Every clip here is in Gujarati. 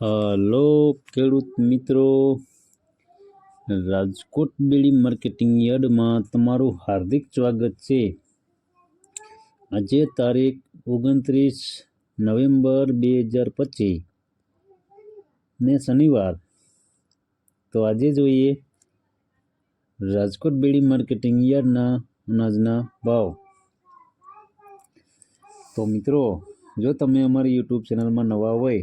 હલો, ખેડૂત મિત્રો. રાજકોટ બેડી માર્કેટિંગ યાર્ડમાં તમારું હાર્દિક સ્વાગત છે. આજે તારીખ ઓગણત્રીસ નવેમ્બર બે હજાર પચીસ ને શનિવાર. તો આજે જોઈએ રાજકોટ બેડી માર્કેટિંગ યાર્ડના અનાજના ભાવ. તો મિત્રો, જો તમે અમારી યુટ્યુબ ચેનલમાં નવા હોય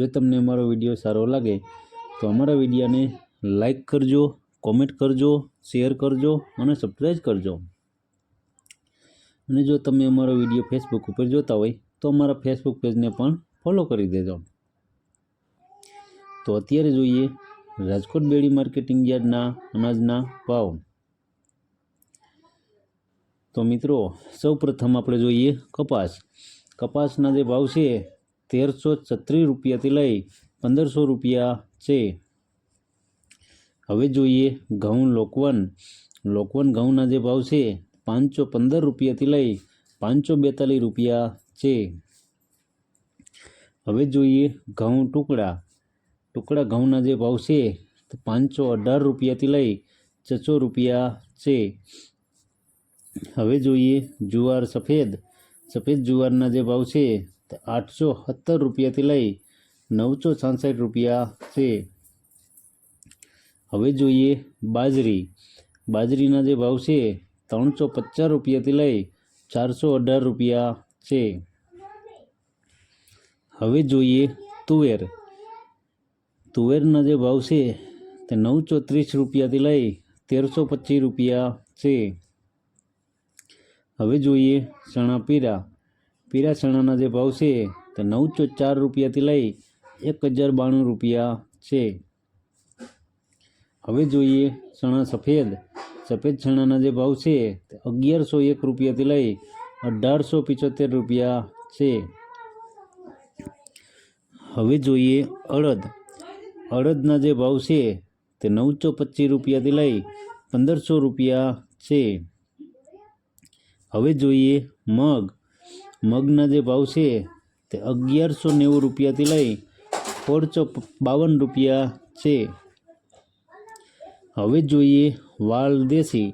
જો તમને અમારો વીડિયો સારો લાગે, તો અમારા વિડીયાને લાઈક કરજો કોમેન્ટ કરજો શેર કરજો અને સબસ્ક્રાઈબ કરજો. અને જો તમે અમારો વીડિયો ફેસબુક ઉપર જોતા હોય, તો અમારા ફેસબુક પેજને પણ ફોલો કરી દેજો. તો અત્યારે જોઈએ રાજકોટ બેડી માર્કેટિંગ યાર્ડના અનાજના ભાવ. તો મિત્રો સૌ પ્રથમ આપણે જોઈએ કપાસ. કપાસના જે ભાવ છે તેરસો છત્રીસ રૂપિયાથી લઈ પંદરસો રૂપિયા છે. હવે જોઈએ ઘઉં લોકવન. લોકવન ઘઉંના જે ભાવ છે, પાંચસો પંદર રૂપિયાથી લઈ પાંચસો બેતાલીસ રૂપિયા છે. હવે જોઈએ ઘઉં ટુકડા. ટુકડા ઘઉંના જે ભાવ છે, તો પાંચસો અઢાર રૂપિયાથી લઈ છસો રૂપિયા છે. હવે જોઈએ જુવાર સફેદ. સફેદ જુવારના જે ભાવ છે આઠસો સત્તર રૂપિયાથી લઈ નવસો છાસઠ રૂપિયા છે. હવે જોઈએ બાજરી. બાજરીના જે ભાવ છે, ત્રણસો પચાસ રૂપિયાથી લઈ ચારસો અઢાર રૂપિયા છે. હવે જોઈએ તુવેર. તુવેરના જે ભાવ છે, તે નવસો ત્રીસ રૂપિયાથી લઈ તેરસો પચીસ રૂપિયા છે. હવે જોઈએ ચણા પીરા પીરા ચણાના જે ભાવ છે તે નવસો ચાર રૂપિયાથી લઈ એક હજાર બાણું રૂપિયા છે. હવે જોઈએ ચણા સફેદ. સફેદ ચણાના જે ભાવ છે તે અગિયારસો એક રૂપિયાથી લઈ અઢારસો પિચોતેર રૂપિયા છે. હવે જોઈએ અડદ. અડદના જે ભાવ છે તે નવસો પચીસ રૂપિયાથી લઈ પંદરસો રૂપિયા છે. હવે જોઈએ મગ. મગના જે ભાવ છે તે અગિયારસો નેવું રૂપિયાથી લઈ સોળસો બાવન રૂપિયા છે. હવે જોઈએ વાલ દેશી.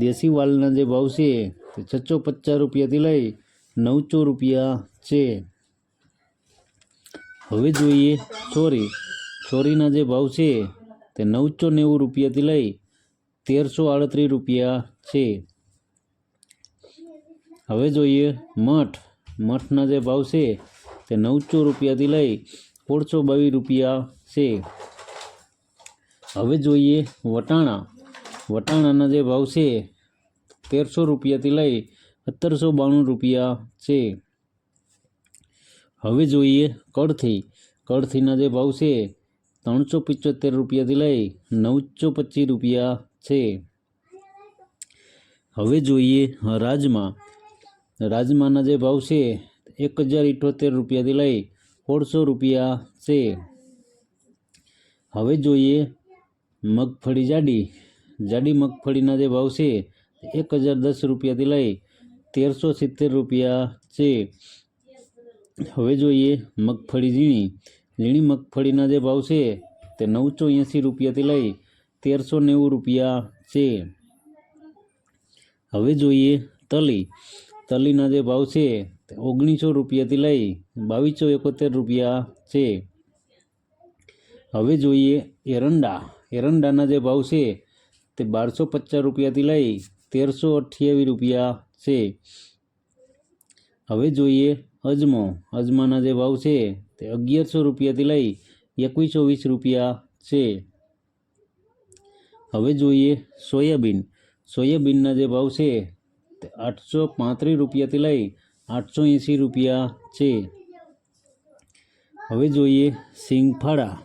દેશી વાલના જે ભાવ છે તે છસો પચાસ રૂપિયાથી લઈ નવસો રૂપિયા છે. હવે જોઈએ ચોરી ચોરીના જે ભાવ છે તે નવસો નેવું રૂપિયાથી લઈ તેરસો આડત્રીસ રૂપિયા છે. હવે જોઈએ મઠ. મઠના જે ભાવ છે તે નવસો રૂપિયાથી લઈ સોળસો બાવીસ રૂપિયા છે. હવે જોઈએ વટાણા. વટાણાના જે ભાવ છે તેરસો રૂપિયાથી લઈ સત્તરસો બાણું રૂપિયા છે. હવે જોઈએ કળથી કળથીના જે ભાવ છે ત્રણસો પંચોતેર રૂપિયાથી લઈ નવસો પચીસ રૂપિયા છે. હવે જોઈએ રાજમા. રાજમાના જે ભાવ છે, એક હજાર ઇઠોતેર રૂપિયાથી લઈ સોળસો રૂપિયા છે. હવે જોઈએ મગફળી જાડી. જાડી મગફળીના જે ભાવ છે, એક હજાર દસ રૂપિયાથી લઈ તેરસો સિત્તેર રૂપિયા છે. હવે જોઈએ મગફળી ઝીણી. ઝીણી મગફળીના જે ભાવ છે, તે નવસો એંસી રૂપિયાથી લઈ તેરસો નેવું રૂપિયા છે. હવે જોઈએ તલી. તલીના જે ભાવ છે ઓગણીસો રૂપિયાથી લઈ બાવીસો એકોતેર રૂપિયા છે. હવે જોઈએ એરંડા. એરંડાના જે ભાવ છે તે બારસો પચાસ રૂપિયાથી લઈ તેરસો અઠ્યાવીસ રૂપિયા છે. હવે જોઈએ અજમો. અજમાના જે ભાવ છે તે અગિયારસો રૂપિયાથી લઈ એકવીસો વીસ રૂપિયા છે. હવે જોઈએ સોયાબીન. સોયાબીનના જે ભાવ છે આઠસો પાંત્રીસ રૂપિયાથી લઈ આઠસો એંસી રૂપિયા છે. હવે જોઈએ સિંગફાળા.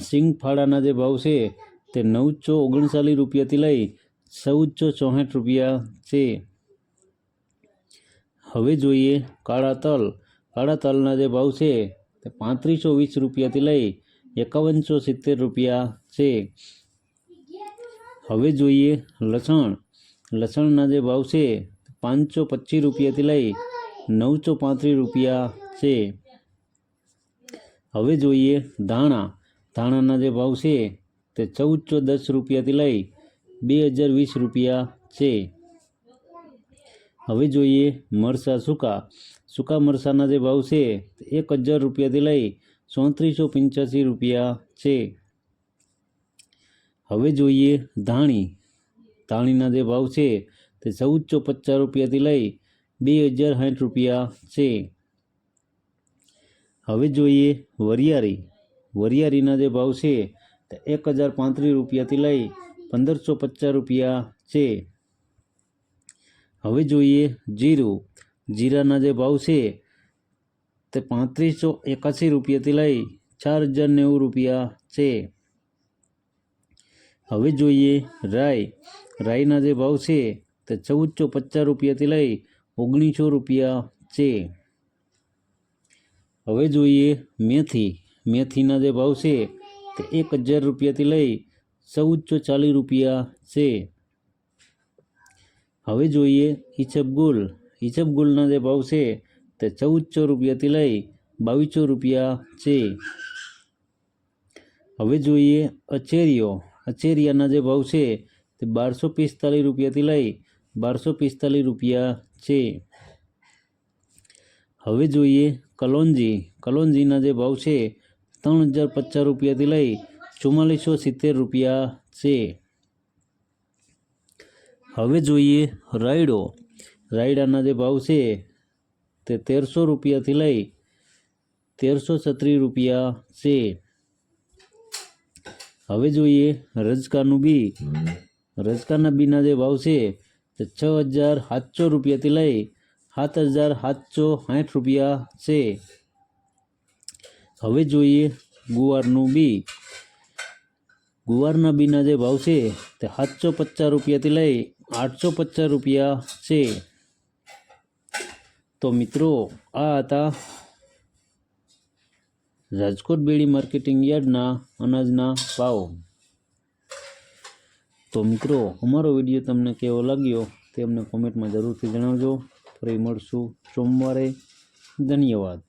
સિંગફાળાના જે ભાવ છે તે નવસો ઓગણચાલીસ રૂપિયાથી લઈ ચૌદસો ચોસઠ રૂપિયા છે. હવે જોઈએ કાળા તલ. કાળા તલના જે ભાવ છે તે પાંત્રીસો વીસ રૂપિયાથી લઈ એકાવનસો સિત્તેર રૂપિયા છે. હવે જોઈએ લસણ. લસણના જે ભાવ છે, પાંચસો પચીસ રૂપિયાથી લઈ નવસો પાંત્રીસ રૂપિયા છે. હવે જોઈએ ધાણા. ધાણાના જે ભાવ છે, તે ચૌદસો દસ રૂપિયાથી લઈ બે હજાર વીસ રૂપિયા છે. હવે જોઈએ મરસા સૂકા. સૂકા મરસાના જે ભાવ છે એક હજાર રૂપિયાથી લઈ ચોત્રીસો પંચ્યાસી રૂપિયા છે. હવે જોઈએ ધાણી. ધાણીના જે ભાવ છે તે ચૌદસો પચાસ રૂપિયાથી લઈ બે હજાર સાઠ રૂપિયા છે. હવે જોઈએ વરિયાળી. વરિયારીના જે ભાવ છે તે એક હજાર પાંત્રીસ રૂપિયાથી લઈ પંદરસો પચાસ રૂપિયા છે. હવે જોઈએ જીરું. જીરાના જે ભાવ છે તે પાંત્રીસો એકાસી રૂપિયાથી લઈ ચાર હજાર નેવું રૂપિયા છે. હવે જોઈએ રાઈ. રાઈના જે ભાવ છે તે ચૌદસો પચાસ રૂપિયાથી લઈ ઓગણીસો રૂપિયા છે. હવે જોઈએ મેથી. મેથીના જે ભાવ છે તે એક હજાર રૂપિયાથી લઈ ચૌદસો ચાલીસ રૂપિયા છે. હવે જોઈએ ઈચબગુલ ઈચબગુલના જે ભાવ છે તે ચૌદસો રૂપિયાથી લઈ બાવીસો રૂપિયા છે. હવે જોઈએ અચેરીઓ. અચેરિયાના જે ભાવ છે તે બારસો પિસ્તાલીસ રૂપિયાથી લઈ બારસો પિસ્તાલીસ રૂપિયા છે. હવે જોઈએ કલોંજી કલોંજીના જે ભાવ છે, ત્રણ હજાર પચાસ રૂપિયાથી લઈ ચુમ્માલીસો સિત્તેર રૂપિયા છે. હવે જોઈએ રાયડો. રાયડાના જે ભાવ છે, તે તેરસો રૂપિયાથી લઈ તેરસો છત્રીસ રૂપિયા છે. હવે જોઈએ રજકાનું બી. રજકાના બીના જે ભાવ છે, તે છ હજાર સાતસો રૂપિયાથી લઈ સાત હજાર સાતસો સાઠ રૂપિયા છે. હવે જોઈએ ગુવારનું બી. ગુવારના બીના જે ભાવ છે, તે સાતસો પચાસ રૂપિયાથી લઈ આઠસો પચાસ રૂપિયા છે. તો મિત્રો, આ હતા રાજકોટ બેડી માર્કેટિંગ યાર્ડના અનાજના ભાવ. તો મિત્રો, અમારો વીડિયો તમને કેવો લાગ્યો તે અમને કોમેન્ટમાં જરૂરથી જણાવજો. ફરી મળશું સોમવારે. ધન્યવાદ.